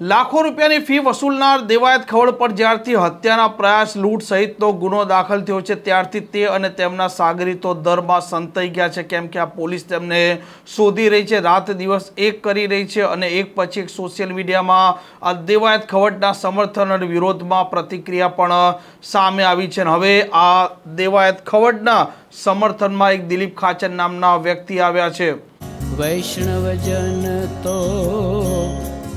લાખો રૂપિયાની ફી વસૂલનાર દેવાયત ખવડ પર જ્યારથી હત્યાના પ્રયાસ લૂંટ સહિતનો ગુનો દાખલ થયો છે, ત્યારથી તે અને તેમના સાગરીતો દરમાં સંતાઈ ગયા છે. કેમ કે આ પોલીસ તેમને શોધી રહી છે, રાત દિવસ એક કરી રહી છે અને એક પછી એક સોશિયલ મીડિયામાં આ દેવાયત ખવડના સમર્થન અને વિરોધમાં પ્રતિક્રિયા પણ સામે આવી છે. અને હવે આ દેવાયત ખવડના સમર્થનમાં એક દિલીપ ખાચર નામના વ્યક્તિ આવ્યા છે. વૈષ્ણવજન તો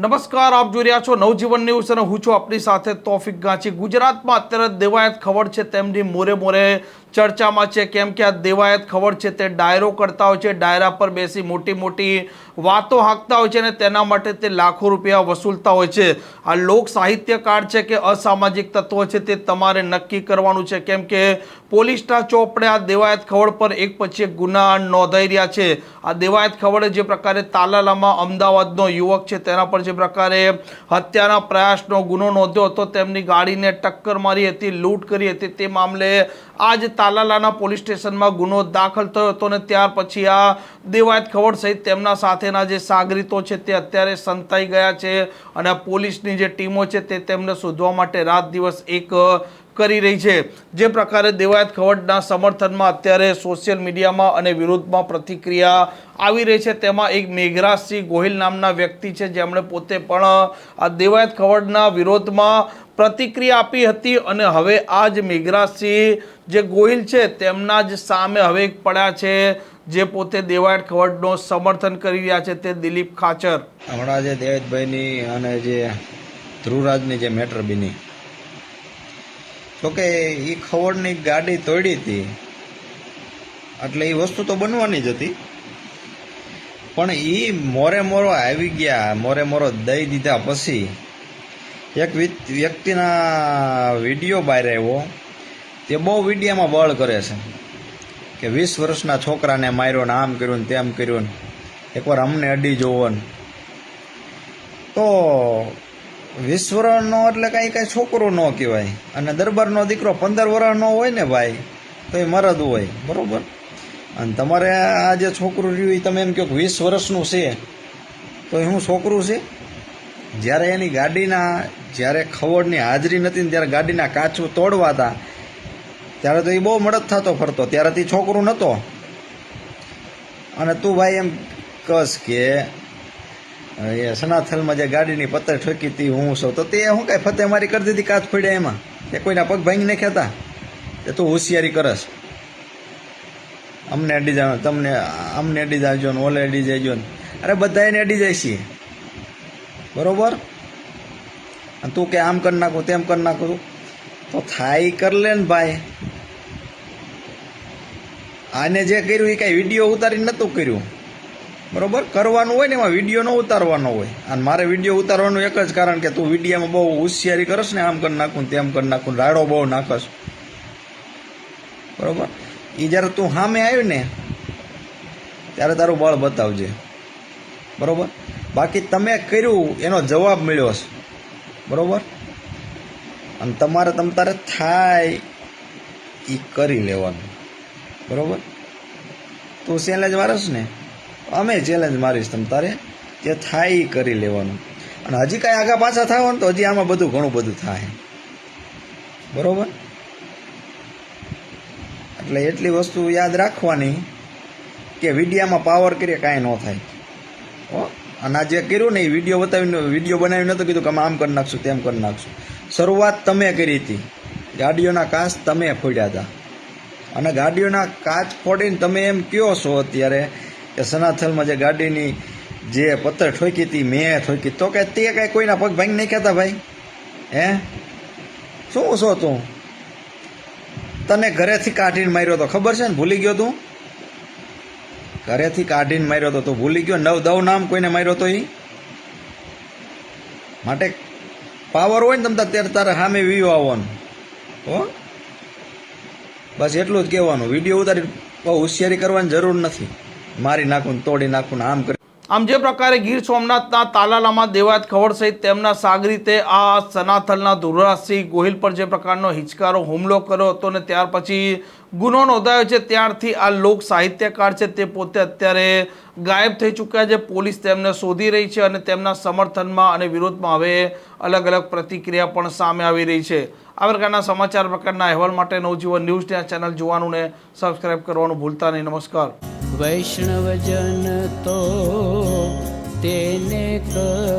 નમસ્કાર, આપ જોઈ રહ્યા છો નવજીવન ન્યૂઝ અને હું છું આપણી સાથે તોફિક ગાંચી. ગુજરાતમાં અત્યારે દેવાયત ખબર છે તેમની મોરે મોરે ચર્ચામાં છે કેમ કે આ દેવાયત ખબર છે તે ડાયરો કરતા હોય છે, ડાયરા પર બેસી મોટી મોટી વાતો હાંકતા હોય છે અને તેના માટે તે લાખો રૂપિયા વસૂલતા હોય છે. આ લોક સાહિત્યકાર છે કે અસામાજિક તત્વો છે તે તમારે નક્કી કરવાનું છે, કેમ કે પોલીસના ચોપડે આ દેવાયત ખવડ પર એક પછી એક ગુના નોંધાઈ રહ્યા છે. આ દેવાયત ખવડે જે પ્રકારે તાલાલામાં અમદાવાદનો યુવક છે, તેના પર જે પ્રકારે હત્યાના પ્રયાસનો ગુનો નોંધ્યો હતો, તેમની ગાડીને ટક્કર મારી હતી, લૂંટ કરી હતી. તે મામલે આજ તાલાલાના પોલીસ સ્ટેશનમાં ગુનો દાખલ થયો હતો અને ત્યાર પછી આ દેવાયત ખવડ સહિત તેમના સાથેના જે સાગરીતો છે, તે અત્યારે સંતાઈ ગયા છે અને પોલીસની જે ટીમો છે, તે તેમને શોધવા માટે રાત દિવસ એક કરી રહી છે. જે પ્રકારે દેવાયત ખવડના સમર્થનમાં અત્યારે સોશિયલ મીડિયામાં અને વિરોધમાં પ્રતિક્રિયા આવી રહી છે. તેમાં એક મેઘરાજસિંહ ગોહિલ નામના વ્યક્તિ છે. જેમણે પોતે પણ આ દેવાયત ખવડના વિરોધમાં પ્રતિક્રિયા આપી હતી અને હવે આ જ મેઘરાજસિંહ જે ગોહિલ છે તેમના જ સામે હવે પડ્યા છે જે પોતે દેવાયત ખવડનો સમર્થન કરી રહ્યા છે તે દિલીપ ખાચર. હમણાં જે દેવેદભાઈની અને જે ધ્રુવરાજની જે મેટર બની જોકે એ ખવડની ગાડી તોડી હતી. એટલે એ વસ્તુ તો બનવાની જ હતી. પણ એ મોરે મોરો આવી ગયા, મોરે મોરો દઈ દીધા પછી એક વ્યક્તિના વીડિયો બહાર આવ્યો. તે બહુ વિડીયામાં બળ કરે છે. કે વીસ વર્ષના છોકરાને માર્યો ને આમ કર્યું ને તેમ કર્યું ને. એકવાર અમને અડી જોવો ને. તો વીસ વર્ષનો એટલે કાંઈ કાંઈ છોકરો ન કહેવાય. અને દરબારનો દીકરો પંદર વર્ષનો હોય ને ભાઈ, તો એ મરદ હોય. બરાબર? અને તમારે આ જે છોકરું રહ્યું એ તમે એમ કહો કે વીસ વર્ષનું છે. તો એ હું છોકરું છે? જ્યારે એની ગાડીના, જ્યારે ખવડની હાજરી નથી ને ત્યારે ગાડીના કાચું તોડવા હતા, ત્યારે તો એ બહુ મદદ થતો ફરતો. ત્યારે તે છોકરું નહોતો. અને તું ભાઈ એમ કસ કે એ સનાથલમાં જે ગાડીની પત્તર ઠોકી હતી, હું સૌ, તો તે શું કાંઈ ફતે મારી કરી દીધી કાચ પડ્યા એમાં? તે કોઈના પગ ભાંગી નાખ્યા હતા એ તું હોશિયારી કરસ. અમને અડી જાવ, તમને, અમને અડી જાવજો ને ઓલે અડી જાયજો ને. અરે બધા એને અડી જાય છે બરોબર? અને તું કે આમ કરી નાખું, તેમ કરી નાખું. તો થાય કર લે ને ભાઈ. આને જે કર્યું એ કાંઈ વીડિયો ઉતારી નહોતું કર્યું. બરોબર? કરવાનું હોય ને એમાં વીડિયો ન ઉતારવાનો હોય. અને મારે વીડિયો ઉતારવાનું એક જ કારણ કે તું વિડીયામાં બહુ હોશિયારી કરશ ને આમ કરી નાખું તેમ કરી નાખું રાડો બહુ નાખશ. બરોબર? એ જ્યારે તું સામે આવ્યું ને, ત્યારે તારું બળ બતાવજે. બરોબર? બાકી તમે કર્યું, એનો જવાબ મળ્યો છે બરોબર? અને તમારે તમ તારે થાય એ કરી લેવાનું. બરોબર? તું સેલેજ વારસ ને? અમે ચેલેન્જ મારીશ તમ તારે, જે થાય એ કરી લેવાનું. અને હજી કાંઈ આગા પાછા થાવ ને તો હજી આમાં બધું ઘણું બધું થાય. બરોબર? એટલે એટલી વસ્તુ યાદ રાખવાની કે વિડીયામાં પાવર કરીએ, કાંઈ ન થાય. હો? અને આ જે કર્યું ને એ વીડિયો બતાવીને, વીડિયો બનાવીને નહોતું કીધું કે અમે આમ કરી નાખશું, તેમ કરી નાખશું. શરૂઆત તમે કરી હતી. ગાડીઓના કાચ તમે ફોડ્યા હતા. અને ગાડીઓના કાચ ફોડીને તમે એમ કયો છો અત્યારે કે સનાથલમાં જે ગાડીની જે પથ્થર ઠોકી હતી, મેં ઠોકી, તો કે તે કાંઈ કોઈના પગ ભાંગી નહીં કહેતા ભાઈ? હે? શું છો તું? તને ઘરેથી કાઢીને માર્યો તો ખબર છે ને? ભૂલી ગયો તું? ઘરેથી કાઢીને માર્યો તો તું ભૂલી ગયો? નવ દવ નામ કોઈને માર્યો તો એ માટે પાવર હોય ને તમે ત્યારે તારે સામે વીવો આવવાનું. હો? બસ એટલું જ કહેવાનું. વીડિયો ઉતારી બહુ હોશિયારી કરવાની જરૂર નથી. મારી નાખું તોડી નાખું આમ કરી આમ જે પ્રકારે ગીર સોમનાથના તાલાલામાં દેવાયત ખવડ સહિત તેમના સાગરીતે આ સનાથલના ધુરાજસિંહ ગોહિલ પર જે પ્રકારનો હિચકારો, હુમલો કર્યો હતો ને ત્યાર પછી ગુનો નોંધાયો છે, ત્યારથી આ લોક સાહિત્યકાર છે તે પોતે અત્યારે ગાયબ થઈ ચૂક્યા છે. પોલીસ તેમને શોધી રહી છે અને તેમના સમર્થનમાં અને વિરોધમાં હવે અલગ અલગ પ્રતિક્રિયા પણ સામે આવી રહી છે. આ પ્રકારના સમાચાર પ્રકારના અહેવાલ માટે નવજીવન ન્યૂઝ આ ચેનલ જોવાનું ને સબસ્ક્રાઈબ કરવાનું ભૂલતા નહીં. નમસ્કાર. વૈષ્ણવજન તો તેને કહીએ